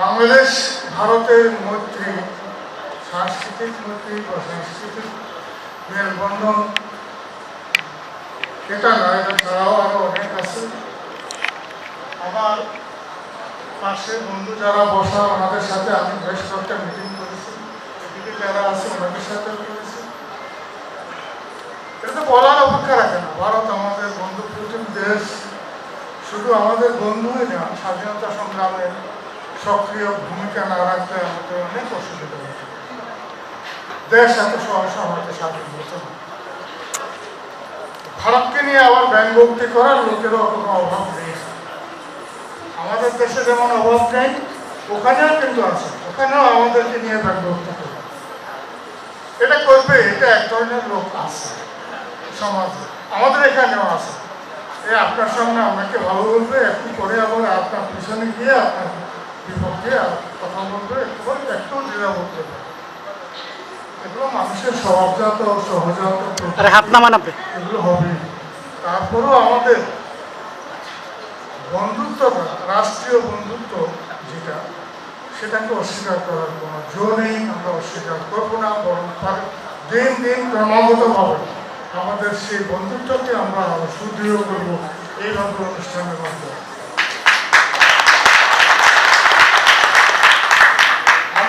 বাংলাদেশ, ভারতের মৈত্রী সাংস্কৃতিক মৈত্রী বা সাংস্কৃতিক মেলবন্ধন এটা নয়, এটা ছাড়াও আরও অনেক আছে। আমার পাশে বন্ধু যারা বসা, ওনাদের সাথে আমি বেশ কয়েকটা মিটিং করেছি। এদিকে যারা আছে, ওনাদের সাথে করেছি এটা তো বলার অপেক্ষা রাখে না। ভারত আমাদের বন্ধু প্রতিম দেশ। শুধু আমাদের বন্ধুই না, স্বাধীনতা সংগ্রামে সক্রিয় ভূমিকা না রাখলে আমাদের অনেক অসুবিধা হতো দেশ এত সহসা হয়তো স্বাধীন হতো না। ভারতকে নিয়ে আবার ব্যঙ্গোক্তি করার লোকেরও কোনো অভাব নেই। আমাদের দেশে যেমন অভাব নেই, ওখানেও কিন্তু আছে। ওখানেও আমাদেরকে নিয়ে ব্যঙ্গোক্তি করে। এটা করবে, এটা এক ধরনের লোক আছে, সমাজে। আমাদের এখানেও আছে। এ আপনার সামনে আপনাকে ভালো বলবে একটু পরে আবার আপনার পিছনে গিয়ে আপনার বিপক্ষে কথা বলবে একটু একটু বলতে এগুলো মানুষের স্বভাবজাত সহজাত হাত নামান আপনি। এগুলো হবে। তারপরেও আমাদের বন্ধুত্বটা রাষ্ট্রীয় বন্ধুত্ব যেটা সেটাকে অস্বীকার করার কোনো জো নেই আমরা অস্বীকার করব না বরং দিন দিন ক্রমাগতভাবে আমাদের সেই বন্ধুত্বকে আমরা আরও সুদৃঢ় করব। এইভাবে অনুষ্ঠানের মাধ্যমে।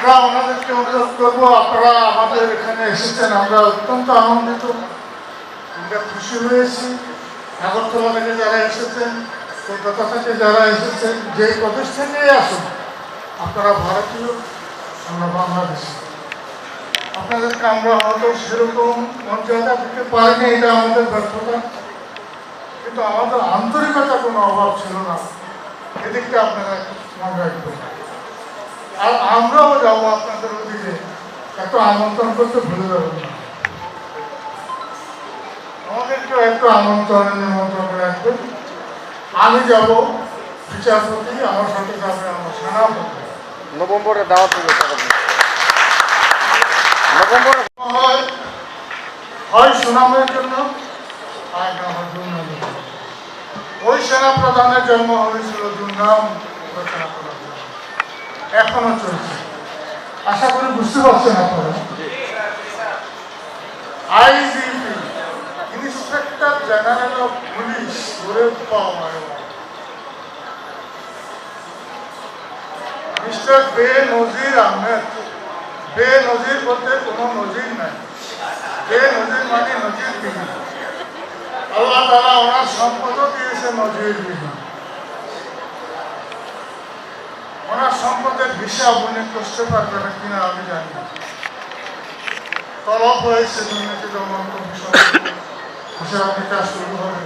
আমরা ওনাদেরকে অনুরোধ করব, আপনারা আমাদের এখানে এসেছেন, আমরা অত্যন্ত আনন্দিত। আমরা খুশি হয়েছি। আগরতলা থেকে যারা এসেছেন, কলকাতা থেকে যারা এসেছেন যে প্রদেশ থেকেই আসুন, আপনারা ভারতীয়, আমরা বাংলাদেশি। আপনাদেরকে আমরা হয়তো সেরকম মর্যাদা দিতে পারিনি, এটা আমাদের ব্যর্থতা। কিন্তু আমাদের আন্তরিকতা কোনো অভাব ছিল না। এদিকটা আপনারা মনে রাখবেন। আর আমরাও যাব আপনাদের ওদিকে এত আমন্ত্রণ করতে ভুলে যাবেন না। আমাদেরকেও একটু আমন্ত্রণ নিমন্ত্রণ রাখবেন। আমি যাব বিচারপতি আমার সাথে যাবে আমার সেনাপতি। নভেম্বরে দাওয়াত হবে নভেম্বরে হয় হয় সুনামের জন্য আর না হয় দুর্নামের ওই সেনা প্রধানের জন্ম হয়েছিল দুর্নাম করার জন্য এখনও চলছে। আশা করি বুঝতে পারছেন আপনারা। IGP, inspector general of police করে পাওয়া মিস্টার বে নজির আহমেদ, বে নজির বলতে কোনো নজির নাই। বে নজির মানে নজির বিহীন। আল্লাহ তালা ওনার সম্পদও দিয়েছে নজির বিহীন ওনার সম্পদের হিসাব উনি করতে পারবে না কিনা আমি জানি না। তলব হয়েছে দুর্নীতি দমন কমিশন। হিসাব শুরু হবে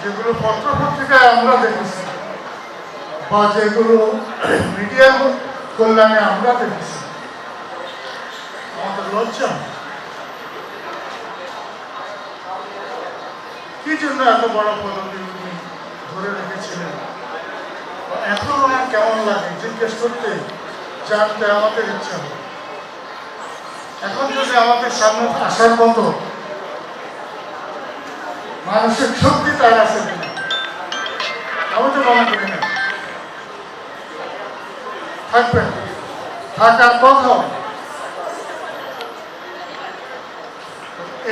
যেগুলো পত্র পত্রিকায় আমরা দেখেছি বা যেগুলো মিডিয়ার কল্যাণে আমরা দেখেছি, আমাদের লজ্জা কি জন্য এত বড় পদবি ধরে রেখেছিলেন? এখন কেমন লাগে? জিজ্ঞেস করতে জানতে আমাদের ইচ্ছা এখন যদি আমাদের সামনে আসার মতো মানসিক শক্তি তার আছে আমি তো মনে করি না। থাকবেন। থাকার কথা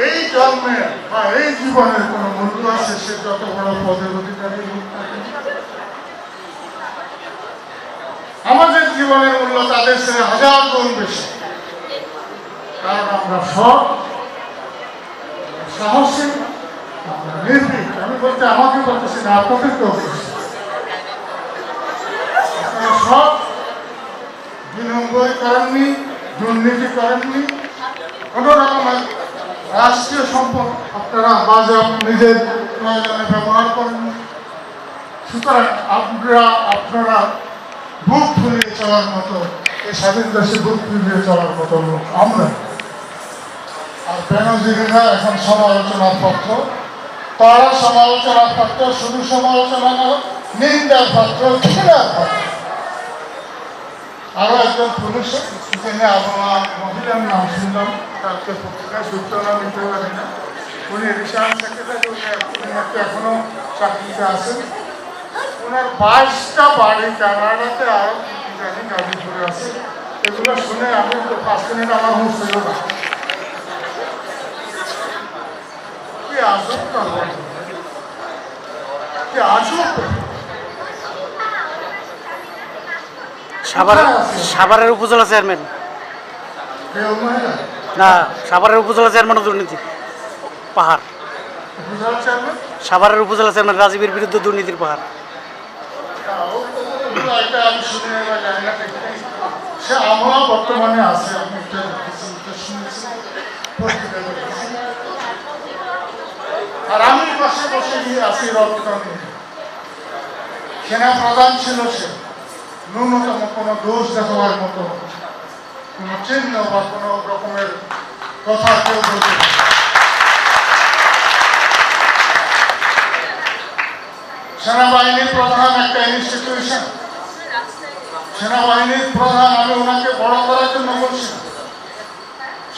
এই জন্মে বা এই জীবনের কোনো মূল্য আছে, সে যত বড় পদের অধিকারী হোক না কেন। আমাদের জীবনের মূল্য তাদের সে হাজার গুণ বেশি। কারণ আমরা সব সাহসী, আমরা নির্ভীক। আমি বলতে আমাকে বলতেছি না করেননি, দুর্নীতি করেননি। কোনো রাষ্ট্রীয় সম্পদ আপনারা বাজার নিজের প্রয়োজনে ব্যবহার করেননি। সুতরাং আপনারা আপনারা বুক ফুলিয়ে চলার মতো, এই স্বাধীন দেশে বুক ফিরিয়ে চলার মতো লোক আমরা আর বেনজিরা এখন সমালোচনার পত্র তারা সমালোচনার পাত্র শুধু সমালোচনা না, নিন্দার পাত্র ঘৃণার পাত্র আরও একজন পুলিশ তিনি আমার মহিলার নাম শুনলাম কালকে পত্রিকায় যুক্ত নাম নিতে পারি না। উনি রিসার্চ সেক্রেটারি, উনি উনি একটা এখনও চাকরিতে আছেন। ওনার বাইশটা বাড়ি কানাডাতে জানি গাজীপুরে আছে। এগুলো শুনে আমি পাঁচ মিনিট আমার হুঁশ ছিল না। কি কথা কি সাভার সাভারের উপজেলা চেয়ারম্যান। না সাভারের উপজেলা চেয়ারম্যান দুর্নীতি। পাহাড়। সাভারের উপজেলা চেয়ারম্যান রাজীবের বিরুদ্ধে দুর্নীতির পাহাড়। এটা আমি শুনে এবার জানি সে আমরা বর্তমানে আছে শুনেছি আর আমি পাশে বসে গিয়ে আছি রক্ত সেনা প্রধান ছিল সে। ন্যূনতম কোনো দোষ দেখাবার মতো কোনো চিহ্ন বা কোনো রকমের কথা কেউ বলতে সেনাবাহিনীর প্রধান একটা ইনস্টিটিউশন সেনাবাহিনীর প্রধান, আমি ওনাকে বড় করার জন্য বলছি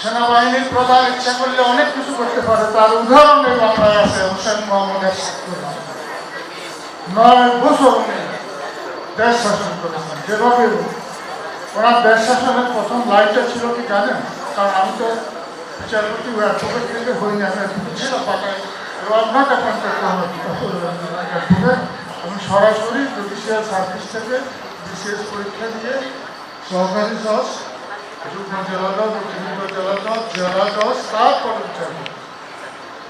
সেনাবাহিনীর প্রধান ইচ্ছা করলে অনেক কিছু করতে পারে। তার উদাহরণ বাংলায় আছে হোসেন মোহাম্মদ নয় বছর দেশ শাসন করেছেন। যেভাবে ওনার দেশ শাসনের প্রথম লাইনটা ছিল কি জানেন? কারণ আমি তো বিচারপতি অ্যাডভোকেট হইনি আমি অ্যাডভোকেট ছিলাম পাতায়। অ্যাপয়েন্টেড অ্যাডভোকেট আমি সরাসরি জুডিশিয়াল সার্ভিস থেকে বিসিএস পরীক্ষা দিয়ে সহকারী জজ যুগ্ম জেলা জজ অতিরিক্ত জেলা জজ জেলা জজ বিচারপতি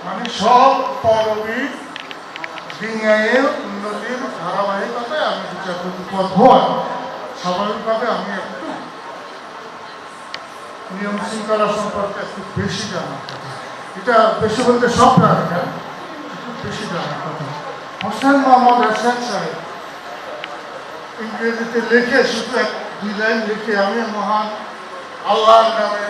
মানে সব পদবী বিনিয়োগের উন্নতির ধারাবাহিকতায় আমি বিচারপতি পদ হওয়ার স্বাভাবিকভাবে আমি একটু নিয়ম শৃঙ্খলা সম্পর্কে একটু বেশি কথা। এটা বেশি বলতে সব জানে না একটু বেশি জানার কথা। হোসেন মোহাম্মদ এরশাদ সাহেব ইংরেজিতে লিখে শুধু এক দুই লাইন লিখে আমি মহান আল্লাহর নামে